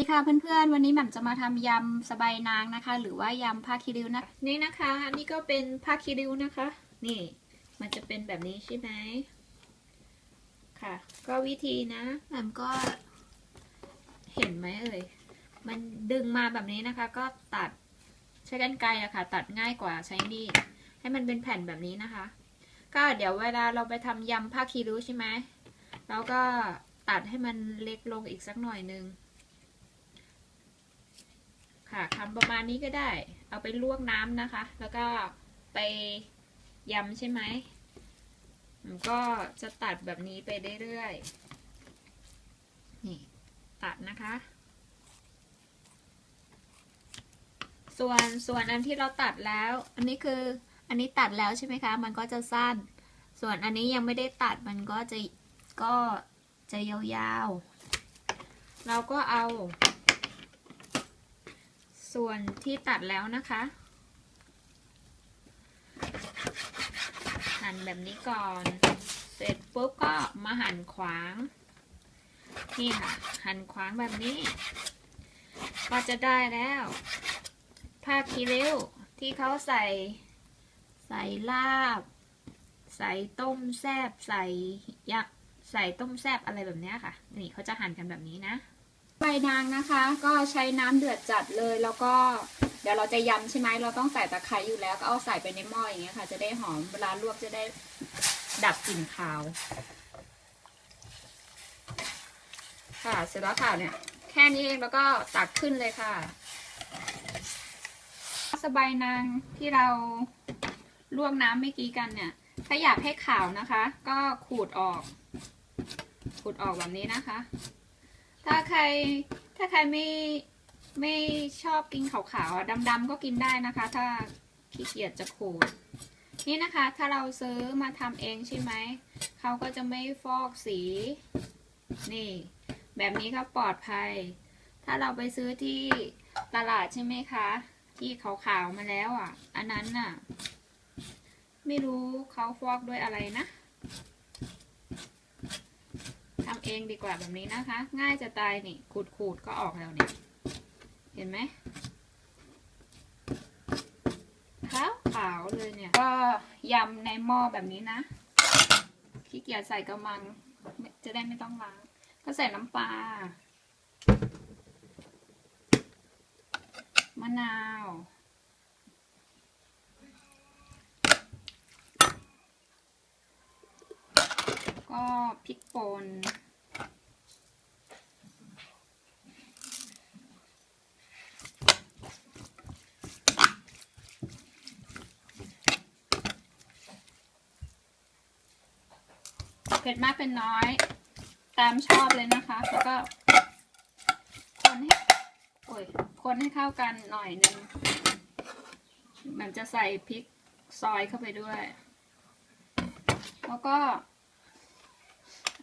สวัสดีค่ะเพื่อนๆ วันนี้แหม่มจะมาทำยำสบายนางนะคะ หรือว่ายำผ้าคีริ้วนะนี่นะคะนนี้ก็เป็นผ้าคีริ้วนะคะ นี่ มันจะเป็นแบบนี้ใช่ไหมค่ะ ก็วิธีนะแหม่มก็ เห็นไหมเอ่ยมันดึงมาแบบนี้นะคะ ก็ตัดใช้กรรไกรอะค่ะ ตัดง่ายกว่าใช้มีดให้มันเป็นแผ่นแบบนี้นะคะ ก็เดี๋ยวเวลาเราไปทำยำผ้าคีริ้วใช่ไหมเราก็ตัดให้มันเล็กลงอีกสักหน่อยนึง ค่ะทำประมาณนี้ก็ได้ เอาไปลวกน้ำนะคะ แล้วก็ไปยำใช่ไหมมันก็จะตัดแบบนี้ไปเรื่อยๆนี่ตัดนะคะ ส่วนส่วนอันที่เราตัดแล้ว อันนี้คืออันนี้ตัดแล้วใช่ไหมคะ มันก็จะสั้น ส่วนอันนี้ยังไม่ได้ตัดมันก็จะก็จะยาวๆ เราก็เอา ส่วนที่ตัดแล้วนะคะ หั่นแบบนี้ก่อน เสร็จปุ๊บก็มาหั่นขวาง นี่ค่ะ หั่นขวางแบบนี้ ก็จะได้แล้ว ผ้าคีริ้วที่เขาใส่ ใส่ลาบ ใส่ต้มแซบ ใส่ยักษ์ใส่ต้มแซบอะไรแบบนี้ค่ะ นี่เขาจะหั่นกันแบบนี้นะ ใบนางนะคะ ก็ใช้น้ำเดือดจัดเลยแล้วก็เดี๋ยวเราจะยำใช่ไหมเราต้องใส่ตะไคร้อยู่แล้วก็เอาใส่ไปในหม้ออย่างเงี้ยค่ะ จะได้หอมเวลาลวกจะได้ดับกลิ่นคาว ค่ะเสร็จแล้วค่ะเนี่ย แค่นี้เองแล้วก็ตักขึ้นเลยค่ะ สบายนางที่เราลวกน้ำเมื่อกี้กันเนี่ย ถ้าอยากให้ขาวนะคะ ก็ขูดออก ขูดออกแบบนี้นะคะ รถ้าใครไม่ไม่ชอบกินขาวๆดำๆก็กินได้นะคะ ถ้าขี้เกียจจะขูดนี่นะคะ ถ้าเราซื้อมาทำเองใช่ไหม เขาก็จะไม่ฟอกสี นี่ แบบนี้ก็ปลอดภัย ถ้าเราไปซื้อที่ตลาดใช่ไหมคะ ที่ขาวๆมาแล้วอะ อันนั้นน่ะ ไม่รู้เขาฟอกด้วยอะไรนะ เองดีกว่าแบบนี้นะคะ ง่ายจะตายนี่ขูดขูดๆก็ออกแล้วเนี่ยเห็นไหมขาวขาวเลยเนี่ย ก็ยำในหม้อแบบนี้นะขี้เกียจใส่กระมัง จะได้ไม่ต้องล้าง ก็ใส่น้ำปลามะนาวก็พริกป่น เผ็ดมากเป็นน้อย ตามชอบเลยนะคะ แล้วก็ คนให้โอ้ยคนให้เข้ากันหน่อยนึงมันจะใส่พริกซอยเข้าไปด้วย แล้วก็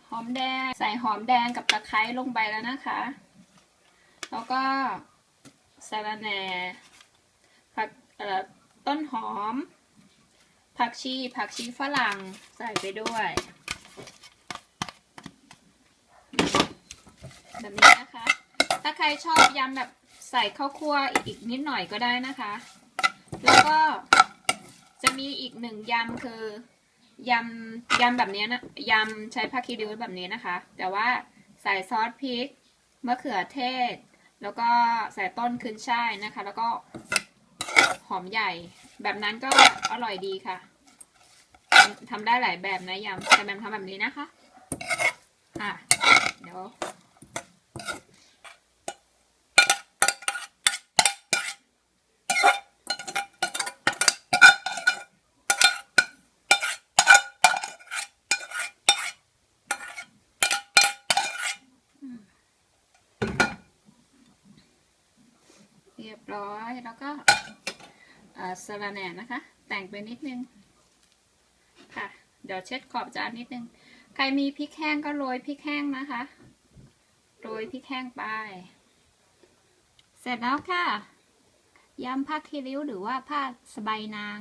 หอมแดงใส่หอมแดงกับตะไคร้ลงไปแล้วนะคะ แล้วก็สะระแหน่ผักต้นหอม ผักชีผักชีฝรั่งใส่ไปด้วย แบบนี้นะคะ ถ้าใครชอบยำแบบใส่ข้าวคั่วอีกนิดหน่อยก็ได้นะคะ แล้วก็จะมีอีกหนึ่งยำคือยำยำแบบนี้นะยำใช้ผักคีริ้วแบบนี้นะคะ แต่ว่าใส่ซอสพริกมะเขือเทศ แล้วก็ใส่ต้นขึ้นช่ายนะคะ แล้วก็หอมใหญ่แบบนั้นก็อร่อยดีค่ะ ทำทำได้หลายแบบนะยำแต่แบมทำแบบนี้นะคะ อะ เดี๋ยว เรียบร้อยแล้วก็สะระแหน่นะคะ แต่งไปนิดนึง ค่ะ เดี๋ยวเช็ดขอบจานนิดนึง ใครมีพริกแห้งก็โรยพริกแห้งนะคะ โรยพริกแห้งไป เสร็จแล้วค่ะยำผ้าคีริ้วหรือว่าผ้าสบายนาง